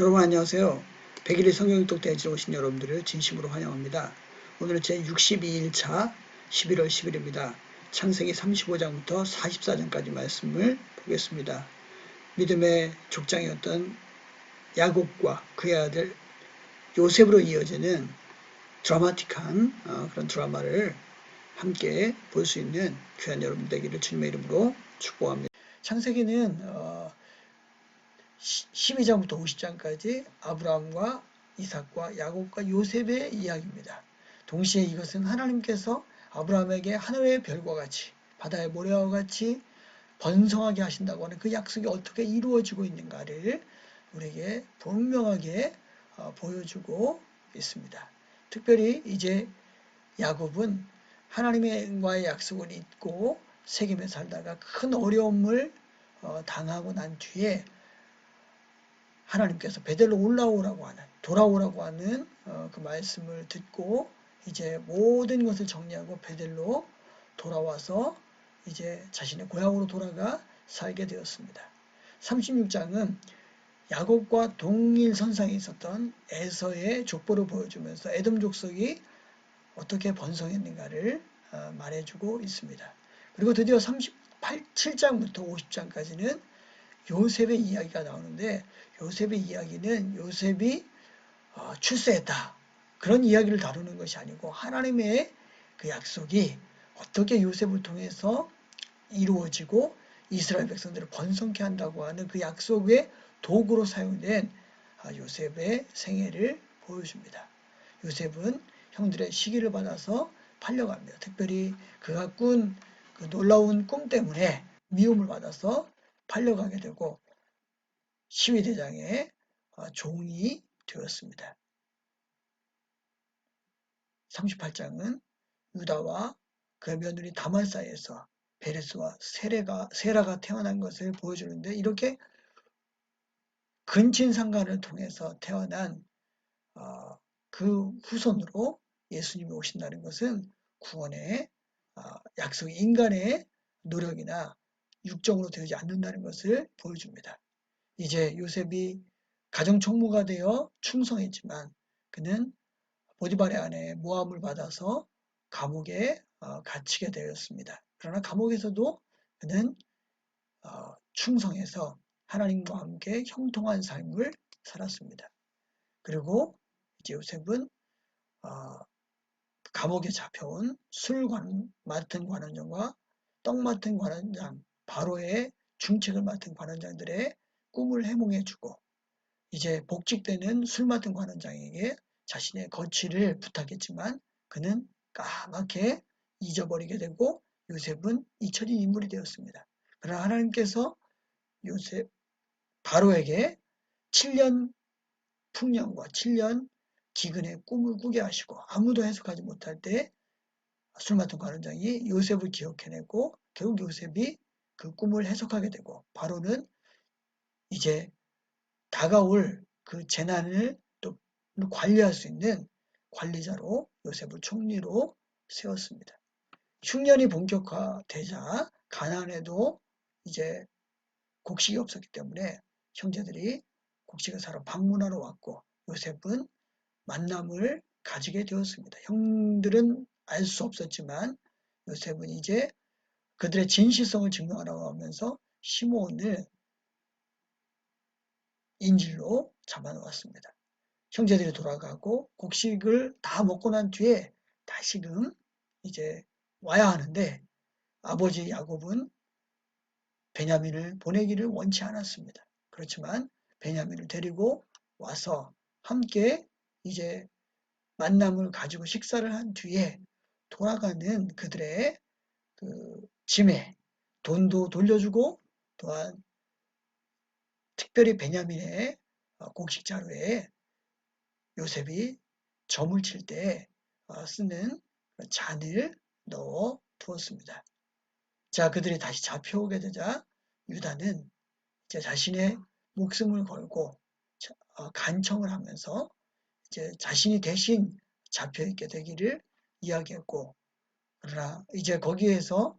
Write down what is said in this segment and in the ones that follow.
여러분 안녕하세요. 100일의 성경독 대회에 오신 여러분들을 진심으로 환영합니다. 오늘은 제 62일차 11월 10일입니다. 창세기 35장부터 44장까지 말씀을 보겠습니다. 믿음의 족장이었던 야곱과 그의 아들 요셉으로 이어지는 드라마틱한 어, 그런 드라마를 함께 볼 수 있는 귀한 여러분 되기를 주님의 이름으로 축복합니다. 창세기는 어, 12장부터 50장까지 아브라함과 이삭과 야곱과 요셉의 이야기입니다. 동시에 이것은 하나님께서 아브라함에게 하늘의 별과 같이 바다의 모래와 같이 번성하게 하신다고 하는 그 약속이 어떻게 이루어지고 있는가를 우리에게 분명하게 어, 보여주고 있습니다. 특별히 이제 야곱은 하나님과의 약속을 잊고 새김에 살다가 큰 어려움을 어, 당하고 난 뒤에 하나님께서 베델로 올라오라고 하는 돌아오라고 하는 어, 그 말씀을 듣고 이제 모든 것을 정리하고 베델로 돌아와서 이제 자신의 고향으로 돌아가 살게 되었습니다. 36장은 야곱과 동일 선상에 있었던 에서의 족보를 보여주면서 에돔 족속이 어떻게 번성했는가를 어, 말해주고 있습니다. 그리고 드디어 37장부터 50장까지는 요셉의 이야기가 나오는데 요셉의 이야기는 요셉이 어, 출세했다. 그런 이야기를 다루는 것이 아니고 하나님의 그 약속이 어떻게 요셉을 통해서 이루어지고 이스라엘 백성들을 번성케 한다고 하는 그 약속의 도구로 사용된 아, 요셉의 생애를 보여줍니다. 요셉은 형들의 시기를 받아서 팔려갑니다. 특별히 그가 꾼 그 놀라운 꿈 때문에 미움을 받아서 팔려가게 되고 시위대장의 어, 종이 되었습니다. 38장은 유다와 그 며느리 다말 사이에서 베레스와 세레가, 세라가 태어난 것을 보여주는데 이렇게 근친상간을 통해서 태어난 어, 그 후손으로 예수님이 오신다는 것은 구원의 어, 약속, 인간의 노력이나 육정으로 되지 않는다는 것을 보여줍니다. 이제 요셉이 가정총무가 되어 충성했지만 그는 보디발의 아내 모함을 받아서 감옥에 어, 갇히게 되었습니다. 그러나 감옥에서도 그는 어, 충성해서 하나님과 함께 형통한 삶을 살았습니다. 그리고 이제 요셉은 어, 감옥에 잡혀온 술 맡은 관원장과 떡 맡은 관원장 바로의 중책을 맡은 관원장들의 꿈을 해몽해주고 이제 복직되는 술 맡은 관원장에게 자신의 거취를 부탁했지만 그는 까맣게 잊어버리게 되고 요셉은 잊혀진 인물이 되었습니다. 그러나 하나님께서 요셉 바로에게 7년 풍년과 7년 기근의 꿈을 꾸게 하시고 아무도 해석하지 못할 때 술 맡은 관원장이 요셉을 기억해내고 결국 요셉이 그 꿈을 해석하게 되고 바로는 이제 다가올 그 재난을 또 관리할 수 있는 관리자로 요셉을 총리로 세웠습니다. 흉년이 본격화되자 가난에도 이제 곡식이 없었기 때문에 형제들이 곡식을 사러 방문하러 왔고 요셉은 만남을 가지게 되었습니다. 형들은 알 수 없었지만 요셉은 이제 그들의 진실성을 증명하라고 하면서 시몬을 인질로 잡아놓았습니다. 형제들이 돌아가고 곡식을 다 먹고 난 뒤에 다시금 이제 와야 하는데 아버지 야곱은 베냐민을 보내기를 원치 않았습니다. 그렇지만 베냐민을 데리고 와서 함께 이제 만남을 가지고 식사를 한 뒤에 돌아가는 그들의 그 짐에 돈도 돌려주고 또한 특별히 베냐민의 어, 곡식 자루에 요셉이 점을 칠때 어, 쓰는 잔을 넣어 두었습니다. 자, 그들이 다시 잡혀오게 되자 유다는 이제 자신의 목숨을 걸고 어, 간청을 하면서 이제 자신이 대신 잡혀있게 되기를 이야기했고 그러나 이제 거기에서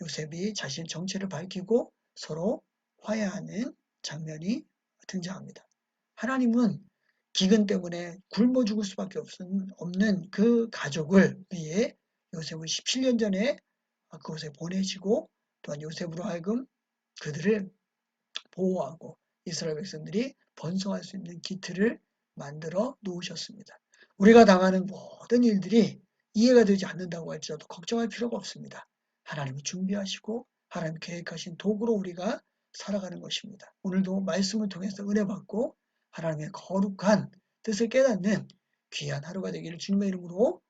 요셉이 자신의 정체를 밝히고 서로 화해하는 장면이 등장합니다. 하나님은 기근 때문에 굶어 죽을 수밖에 없는 그 가족을 위해 요셉을 17년 전에 그곳에 보내시고 또한 요셉으로 하여금 그들을 보호하고 이스라엘 백성들이 번성할 수 있는 기틀을 만들어 놓으셨습니다. 우리가 당하는 모든 일들이 이해가 되지 않는다고 할지라도 걱정할 필요가 없습니다. 하나님이 준비하시고 하나님 계획하신 도구로 우리가 살아가는 것입니다. 오늘도 말씀을 통해서 은혜 받고 하나님의 거룩한 뜻을 깨닫는 귀한 하루가 되기를 주님의 이름으로